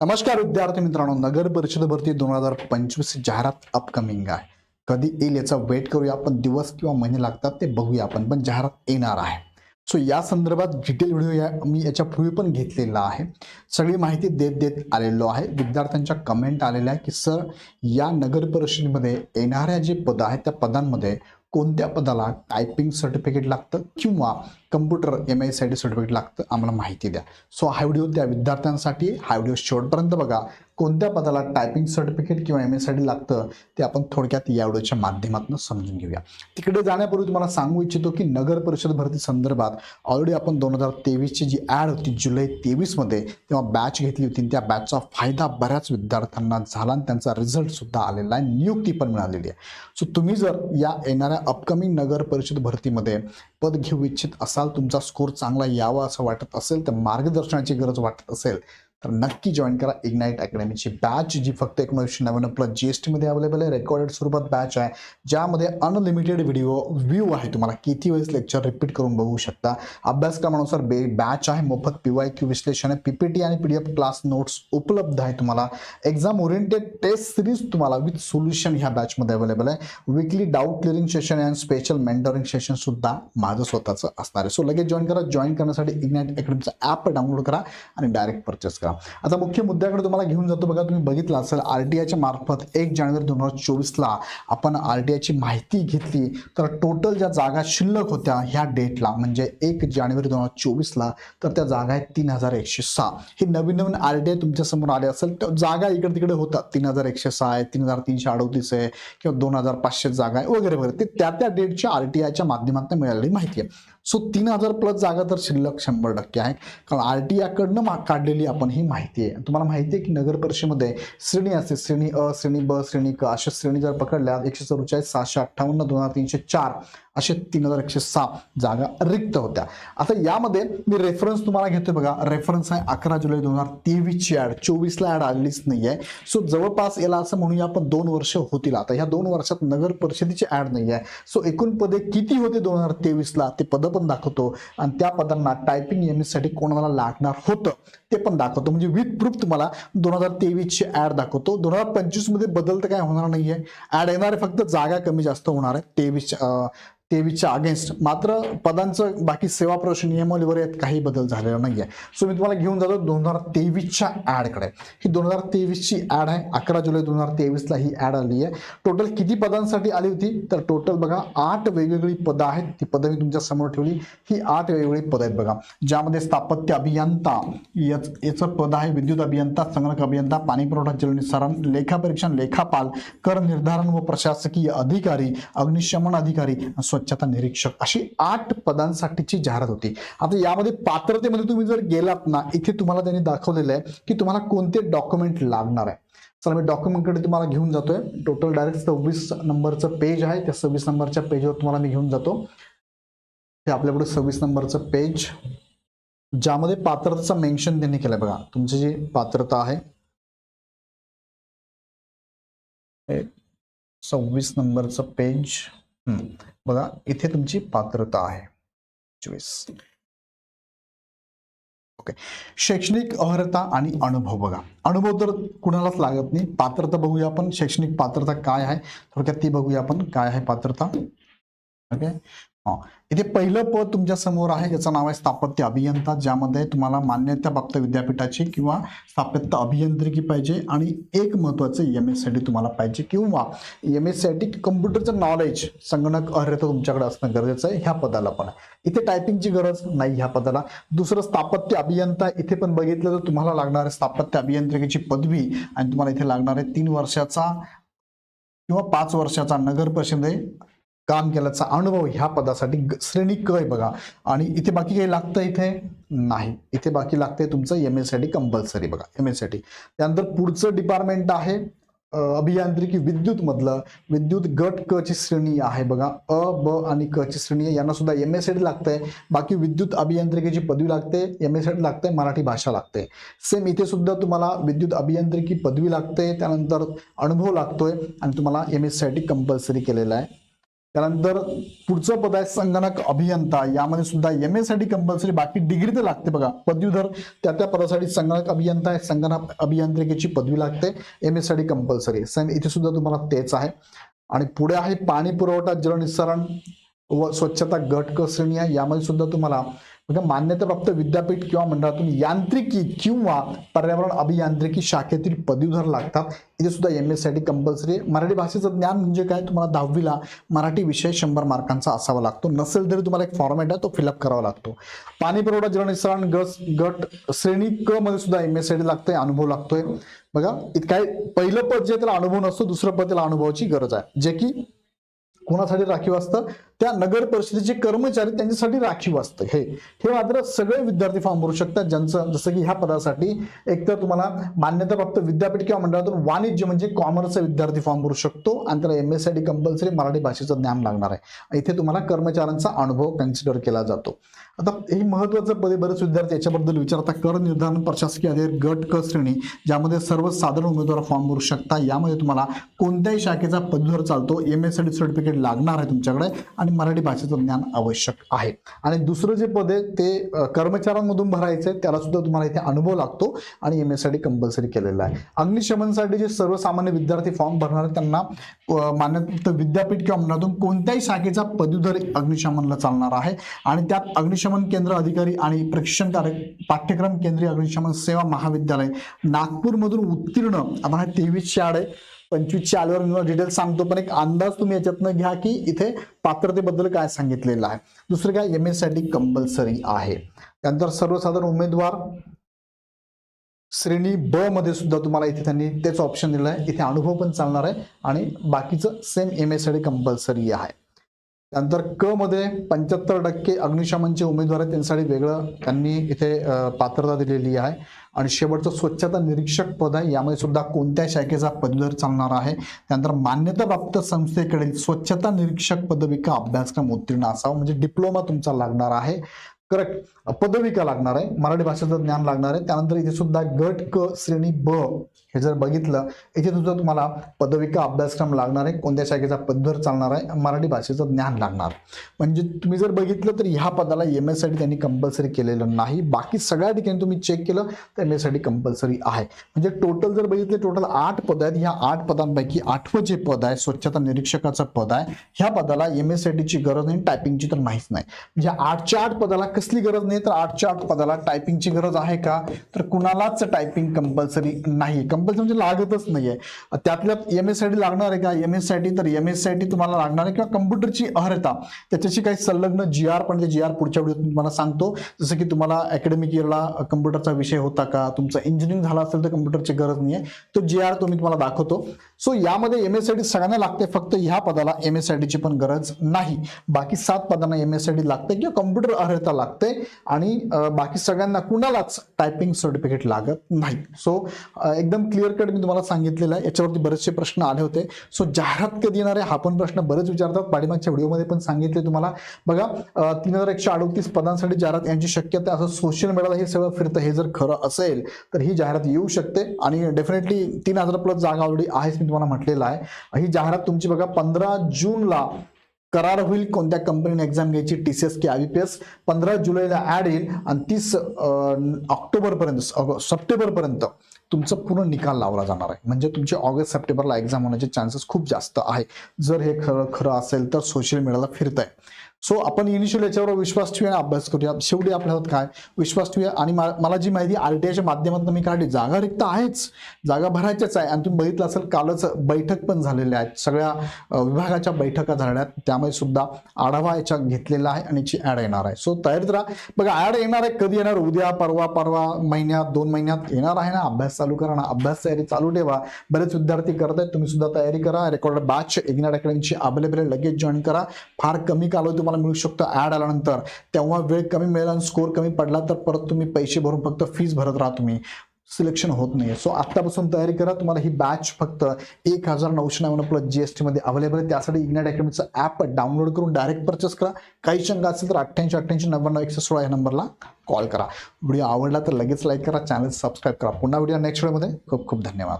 नमस्कार विद्यार्थी मित्रांनो नगर परिषद भरती दोन हजार पंचवीस जाहिरात अपकमिंग आहे. कधी येईल याचा वेट करूया आपण दिवस किंवा महिने लागतात ते बघूया आपण पण जाहिरात येणार आहे. सो या संदर्भात डिटेल व्हिडिओ या मी याच्या पूर्वी पण घेतलेला आहे. सगळी माहिती देत देत आलेलो आहे. विद्यार्थ्यांच्या कमेंट आलेल्या आहे की सर या नगर परिषदेमध्ये येणाऱ्या जे पदं आहेत त्या पदांमध्ये कोणत्या पदाला टायपिंग सर्टिफिकेट लागतं किंवा computer M I T certificate लागतं आम्हाला माहिती द्या. सो हा व्हिडिओ त्या विद्यार्थ्यांसाठी हा व्हिडिओ शेवटपर्यंत बघा. कोणत्या पदाला टायपिंग सर्टिफिकेट किंवा एम एस आय टी लागतं ते आपण थोडक्यात या व्हिडिओच्या माध्यमातून समजून घेऊया. तिकडे जाण्यापूर्वी तुम्हाला सांगू इच्छितो की नगर परिषद भरती संदर्भात ऑलरेडी आपण दोन हजार तेवीसची जी ॲड होती जुलै तेवीसमध्ये तेव्हा बॅच घेतली होती आणि त्या बॅचचा फायदा बऱ्याच विद्यार्थ्यांना झाला आणि त्यांचा रिझल्टसुद्धा आलेला आहे. नियुक्ती पण मिळालेली आहे. सो तुम्ही जर या येणाऱ्या अपकमिंग नगर परिषद भरतीमध्ये पद घेऊ इच्छित असाल तुमचा स्कोर चांगला यावा असं वाटत असेल तर मार्गदर्शनाची गरज वाटत असेल तर नक्की जॉईन करा इग्नाईट अकॅडमीची बॅच जी फक्त एकोणीसशे नव्याण्णव प्लस जी एस टीमध्ये अवेलेबल आहे. रेकॉर्डेड स्वरूपात बॅच आहे. ज्यामध्ये अनलिमिटेड व्हिडिओ व्ह्यू आहे. तुम्हाला किती वेळेस लेक्चर रिपीट करून बघू शकता. अभ्यासक्रमानुसार बे बॅच आहे. मोफत पी वाय क्यू विश्लेषण आहे. पीपीटी आणि P D F class notes उपलब्ध आहे तुम्हाला. एक्झाम ओरिएंटेड टेस्ट सिरीज तुम्हाला विथ सोल्युशन ह्या बॅचमध्ये अवेलेबल आहे. Weekly doubt clearing session and special mentoring session सुद्धा माझं स्वतःचं असणार आहे. सो लगेच जॉईन करा. जॉईन करण्यासाठी इग्नाईट अकॅडमीचा ॲप डाउनलोड करा आणि डायरेक्ट परचेस करा. आता मुख्य मुद्द्याकडे तुम्हाला घेऊन जातो. बघा तुम्ही बघितलं असेल आर टी आयच्या मार्फत एक जानेवारी दोन हजार चोवीसला आपण आर टी आयची माहिती घेतली. तर टोटल ज्या जागा शिल्लक होत्या ह्या डेटला म्हणजे एक जानेवारी दोन हजार चोवीसला तर त्या जागा आहेत तीन हजार एकशे सहा. ही नवीन नवीन आर टी आय तुमच्यासमोर आले असेल तर जागा इकडे तिकडे होतात. तीन हजार एकशे सहा आहे तीन हजार तीनशे अडोतीस आहे किंवा दोन हजार पाचशे जागा आहे वगैरे वगैरे. ते त्या त्या डेटच्या आर टी आयच्या माध्यमातून मिळालेली माहिती आहे. सो तीन हजार प्लस जागा तर शिल्लक शंभर टक्के आहे. कारण आर टी आयकडनं काढलेली आपण ही माहिती आहे. तुम्हाला माहिती आहे की नगर परिषदेमध्ये श्रेणी असते. श्रेणी अ श्रेणी ब श्रेणी क अशा श्रेणी जर पकडल्या एकशे चौवेचाळीस सहाशे अठ्ठावन्न दोन हजार तीनशे चार असे तीन हजार एकशे सहा जागा रिक्त होत्या. आता यामध्ये मी रेफरन्स तुम्हाला घेतोय बघा. रेफरन्स आहे अकरा जुलै दोन हजार तेवीसची ॲड चोवीसला ॲड आलेलीच नाही आहे सो जवळपास याला असं म्हणूया आपण दोन वर्ष होतील. आता ह्या दोन वर्षात नगर परिषदेची ॲड नाही आहे सो एकूण पदे किती होते दोन हजार तेवीसला? ते पदं पण दाखवतो. आणि त्या पदांना टायपिंग एम कोणाला लागणार होतं? ते पण दाखवतो. म्हणजे विथ प्रूफ तुम्हाला दोन हजार तेवीसची ॲड दाखवतो. दोन हजार पंचवीसमध्ये बदल तर काय होणार नाही आहे ॲड येणारे फक्त जागा कमी जास्त होणार आहे. तेवीस तेवीसच्या अगेन्स्ट मात्र पदांचं बाकी सेवा प्रवेश नियमावलीवर यात काही बदल झालेला नाही आहे सो मी तुम्हाला घेऊन जातो दोन हजार तेवीसच्या ॲडकडे ही दोन हजार तेवीसची ॲड आहे. अकरा जुलै दोन हजार तेवीसला ही ॲड आली आहे. टोटल किती पदांसाठी आली होती? तर टोटल बघा आठ वेगवेगळी पदं आहेत. ती पदं मी तुमच्यासमोर ठेवली. ही आठ वेगवेगळी पदं आहेत बघा. ज्यामध्ये स्थापत्य अभियंता याच याचं पद आहे विद्युत अभियंता संगणक अभियंता पाणी पुरवठा लेखापरीक्षण लेखापाल कर निर्धारण व प्रशासकीय अधिकारी अग्निशमन अधिकारी स्वच्छता निरीक्षक अशी आठ पदांसाठीची जाहिरात होती. आता यामध्ये पात्रतेमध्ये तुम्ही जर गेलात ना इथे तुम्हाला त्यांनी दाखवलेलं आहे की तुम्हाला कोणते डॉक्युमेंट लागणार आहे. चला मी डॉक्युमेंटकडे तुम्हाला घेऊन जातोय. टोटल डायरेक्ट सव्वीस नंबरचं पेज आहे. त्या सव्वीस नंबरच्या पेजवर तुम्हाला मी घेऊन जातो. ते आपल्याकडे सव्वीस नंबरचं पेज ज्यामध्ये पात्रतेचा मेन्शन त्यांनी केलंय बघा. तुमची जी पात्रता आहे हे सव्वीस नंबरचं पेज हम्म. बघा इथे तुमची पात्रता आहे. चोवीस. ओके. शैक्षणिक अर्हता आणि अनुभव बघा. अनुभव तर कुणालाच लागत नाही. पात्रता बघूया आपण. शैक्षणिक पात्रता काय आहे? थोडक्यात ती बघूया आपण. काय आहे पात्रता? ओके. इथे पहिलं पद तुमच्यासमोर आहे याचं नाव आहे स्थापत्य अभियंता ज्यामध्ये तुम्हाला मान्यता प्राप्त विद्यापीठाची किंवा स्थापत्य अभियांत्रिकी पाहिजे आणि एक महत्वाचं एम एस सी टी तुम्हाला पाहिजे किंवा एम एस सी टी कम्प्युटरचं नॉलेज संगणक अर्हता तुमच्याकडे असणं गरजेचं आहे ह्या पदाला पण. इथे टायपिंगची गरज नाही ह्या पदाला. दुसरं स्थापत्य अभियंता इथे पण बघितलं तर तुम्हाला लागणार आहे स्थापत्य अभियांत्रिकीची पदवी आणि तुम्हाला इथे लागणार आहे तीन वर्षाचा किंवा पाच वर्षाचा नगर परिषदे काम केल्याचा अनुभव ह्या पदासाठी ग- श्रेणी क आहे बघा. आणि इथे बाकी काही लागतं इथे? नाही. इथे बाकी लागतंय तुमचं एम एसाठी कंपल्सरी बघा. एम एस त्यानंतर पुढचं डिपार्टमेंट आहे अभियांत्रिकी विद्युत मधलं विद्युत गट क ची श्रेणी आहे बघा. अ ब आणि क ची श्रेणी आहे. यांना सुद्धा एम एससाठी लागतंय. बाकी विद्युत अभियांत्रिकीची पदवी लागते एम एससाठी लागतंय मराठी भाषा लागते. सेम इथे सुद्धा तुम्हाला विद्युत अभियांत्रिकी पदवी लागते. त्यानंतर अनुभव लागतोय आणि तुम्हाला एम एससाठी कंपल्सरी केलेला आहे. त्यानंतर पुढचं पद आहे संगणक अभियंता. यामध्ये सुद्धा एम एससाठी कंपल्सरी बाकी डिग्री तर लागते बघा. पदवीधर त्या त्या पदासाठी संगणक अभियंता आहे. संगणक अभियांत्रिकेची पदवी लागते. एम एससाठी कंपल्सरी सेम इथे सुद्धा तुम्हाला तेच आहे. आणि पुढे आहे पाणी पुरवठा जलनिस्सारण व स्वच्छता गट क श्रेणी आहे. यामध्ये सुद्धा तुम्हाला म्हणजे मान्यताप्राप्त विद्यापीठ किंवा मंडळातून यांत्रिकी किंवा पर्यावरण अभियांत्रिकी शाखेतील पदवीधर लागतात. इथे सुद्धा एम एससाठी कंपल्सरी मराठी भाषेचं ज्ञान म्हणजे काय? तुम्हाला दहावीला मराठी विषय शंभर मार्कांचा असावा लागतो. नसेल तरी तुम्हाला एक फॉर्मॅट आहे तो फिलअप करावा लागतो. पाणी पुरवठा जलनिस्सारण गट गट श्रेणी क मध्ये सुद्धा एम एससाठी लागतोय अनुभव लागतोय. बघा काय पहिलं पद जे त्याला अनुभव नसतो दुसरं पद त्याला अनुभवाची गरज आहे. जे की कोणासाठी राखीव असतं? त्या नगर परिषदेचे कर्मचारी त्यांच्यासाठी राखीव असतं हे हे मात्र सगळे विद्यार्थी फॉर्म भरू शकतात. ज्यांचं जसं की ह्या पदासाठी एकतर तुम्हाला मान्यताप्राप्त विद्यापीठ किंवा मंडळातून वाणिज्य म्हणजे कॉमर्सचा विद्यार्थी फॉर्म भरू शकतो आणि त्याला एम एससाठी कंपल्सरी मराठी भाषेचं ज्ञान लागणार आहे. इथे तुम्हाला कर्मचाऱ्यांचा अनुभव कन्सिडर केला जातो. आता हे महत्वाचं पदे बरेच विद्यार्थी याच्याबद्दल विचारता कर निर्धारण प्रशासकीय अधिकारी गट क श्रेणी ज्यामध्ये सर्वसाधारण उमेदवार फॉर्म भरू शकता. यामध्ये तुम्हाला कोणत्याही शाखेचा पदवीधर चालतो. एम एससाठी सर्टिफिकेट लागणार आहे तुमच्याकडे. आणि मराठी भाषेचं ज्ञान आवश्यक आहे. आणि दुसरं जे पद आहे ते कर्मचाऱ्यांमधून भरायचं आहे त्याला सुद्धा तुम्हाला इथे अनुभव लागतो आणि एम एसाठी कंपल्सरी केलेलं आहे. अग्निशमनसाठी जे सर्वसामान्य विद्यार्थी फॉर्म भरणार आहेत त्यांना अ, मान्यता विद्यापीठ किंवा मनातून कोणत्याही शाखेचा पदवीधर अग्निशमनला चालणार आहे. आणि त्यात अग्निशमन केंद्र अधिकारी आणि प्रशिक्षण कार्य पाठ्यक्रम केंद्रीय अग्निशमन सेवा महाविद्यालय नागपूरमधून उत्तीर्ण आम्हाला हा तेवीस शाळे आहे पंचवीसच्या आल्यावर मी डिटेल सांगतो पण एक अंदाज तुम्ही याच्यातनं घ्या की इथे पात्रतेबद्दल काय सांगितलेलं आहे. दुसरं काय एम एससाठी कंपल्सरी आहे. त्यानंतर सर्वसाधारण उमेदवार श्रेणी ब मध्ये सुद्धा तुम्हाला इथे त्यांनी तेच ऑप्शन दिलं आहे इथे अनुभव पण चालणार आहे आणि बाकीचं सेम एम एससाठी कंपल्सरी आहे. त्यानंतर क मध्ये पंच्याहत्तर टक्के अग्निशमनचे उमेदवार आहेत. त्यांच्यासाठी वेगळं त्यांनी इथे पात्रता दिलेली आहे. आणि शेवटचं स्वच्छता निरीक्षक पद आहे. यामध्ये सुद्धा कोणत्या शाखेचा पदवीधर चालणार आहे? त्यानंतर मान्यताप्राप्त संस्थेकडील स्वच्छता निरीक्षक पदविका अभ्यासक्रम उत्तीर्ण असावा. म्हणजे डिप्लोमा तुमचा लागणार आहे. करेक्ट पदविका लागणार आहे. मराठी भाषेचं ज्ञान लागणार आहे. त्यानंतर इथे सुद्धा गट क श्रेणी ब हे जर बघितलं इथे सुद्धा तुम्हाला पदविका अभ्यासक्रम लागणार आहे कोणत्या शाखेचा पदवीधर चालणार आहे मराठी भाषेचं ज्ञान लागणार. म्हणजे तुम्ही जर बघितलं तर ह्या पदाला एम एससाठी त्यांनी कंपल्सरी केलेलं नाही. बाकी सगळ्या ठिकाणी तुम्ही चेक केलं तर एम एससाठी कंपल्सरी आहे. म्हणजे टोटल जर बघितले टोटल आठ पद आहेत. ह्या आठ पदांपैकी आठवं जे पद आहे स्वच्छता निरीक्षकाचं पद आहे ह्या पदाला एम एस गरज नाही टायपिंगची तर नाहीच नाही. म्हणजे आठच्या आठ पदाला कसली गरज नाही तर आठच्या आठ पदाला टायपिंगची गरज आहे का? तर कुणालाच टायपिंग कंपल्सरी नाही कंपल्सरी म्हणजे लागतच नाहीये. त्यातल्या एम एससाठी लागणार आहे का? एम एससाठी तर एम एससाठी तुम्हाला लागणार आहे किंवा कम्प्युटरची अर्हता त्याच्याशी काही संलग्न जी आर पण ते जी आर पुढच्या व्हिडिओत तुम्हाला सांगतो. जसं की तुम्हाला अकॅडमिक इयरला कम्प्युटरचा विषय होता का? तुमचं इंजिनिअरिंग झालं असेल तर कम्प्युटरची गरज नाही आहे तो जी आर तो मी तुम्हाला दाखवतो. सो यामध्ये एम एससाठी सगळ्यांना लागते फक्त ह्या पदाला एम एस ची पण गरज नाही. बाकी सात पदांना एम एससाठी लागते किंवा कम्प्युटर अर्हता लागते आणि बाकी सगळ्यांना कुणालाच टायपिंग सर्टिफिकेट लागत नाही. सो एकदम क्लिअर कट मी तुम्हाला सांगितलेलं आहे. याच्यावरती बरेचसे प्रश्न आले होते सो जाहिरात कधी येणार आहे? हा पण प्रश्न बरेच विचारतात. पाठीमागच्या व्हिडिओमध्ये पण सांगितले तुम्हाला. बघा तीन हजार एकशे अडतीस पदांसाठी जाहिरात यांची शक्यता असं सोशल मीडियाला हे सगळं फिरतं. हे जर खरं असेल तर ही जाहिरात येऊ शकते. आणि डेफिनेटली तीन हजार प्लस जागा ऑलरेडी आहेच मी तुम्हाला म्हटलेलं आहे. ही जाहिरात तुमची बघा पंधरा जूनला करार होईल. कोणत्या कंपनीने एक्झाम घ्यायची? टी सी एस की आय पी एस पंधरा जुलैला ऍड येईल. आणि तीस ऑक्टोबरपर्यंत सप्टेंबरपर्यंत. तुमचं पूर्ण निकाल लावला जाणार आहे. म्हणजे तुमचे ऑगस्ट सप्टेंबरला एक्झाम होण्याचे चान्सेस खूप जास्त आहे जर हे खरं खरं असेल तर सोशल मीडियाला फिरत आहे सो आपण इनिशियल याच्यावर विश्वास ठेवूया आणि अभ्यास करूया. शेवटी आपल्या काय? विश्वास ठेवूया. आणि मला जी माहिती आर टी आयच्या माध्यमातून मी काढली जागा रिक्त आहेच. जागा भरायच्याच आहे. आणि तुम्ही बघितलं असेल कालच बैठक पण झालेल्या आहेत सगळ्या विभागाच्या बैठका झाल्या आहेत. त्यामुळे सुद्धा आढावा याच्या घेतलेला आहे आणि याची ऍड येणार आहे. सो तयारीत राहा. बघा ऍड येणार आहे. कधी येणार? उद्या परवा परवा महिन्यात दोन महिन्यात येणार आहे ना? अभ्यास चालू करा ना अभ्यास तयारी चालू ठेवा. बरेच विद्यार्थी करत आहेत तुम्ही सुद्धा तयारी करा. रेकॉर्ड बॅच इग्नॅट अकॅडमीची अवेलेबल लगेच जॉईन करा. फार कमी कालावधी तुम्हाला मिळू शकतो ऍड आल्यानंतर. तेव्हा वेळ कमी मिळेल आणि स्कोर कमी पडला तर परत तुम्ही पैसे भरून फक्त फीस भरत राहा तुम्ही. सिलेक्शन होत नाही सो आत्तापासून तयारी करा. तुम्हाला ही बॅच फक्त एक हजार नऊशे नव्याण्णव प्लस जी एस टीमध्ये अवेलेबल आहे. त्यासाठी इग्नाट अकॅडमीचं ॲप डाउनलोड करून डायरेक्ट परचेस करा. काही शंका असेल तर अठ्ठ्याऐंशी अठ्ठ्याऐंशी नव्याण्णव एकशे सोळा या नंबरला कॉल करा. व्हिडिओ आवडला तर लगेच लाईक करा. चॅनल सबस्क्राईब करा. पुन्हा व्हिडिओ नेक्स्ट वेळेमध्ये खूप खूप धन्यवाद.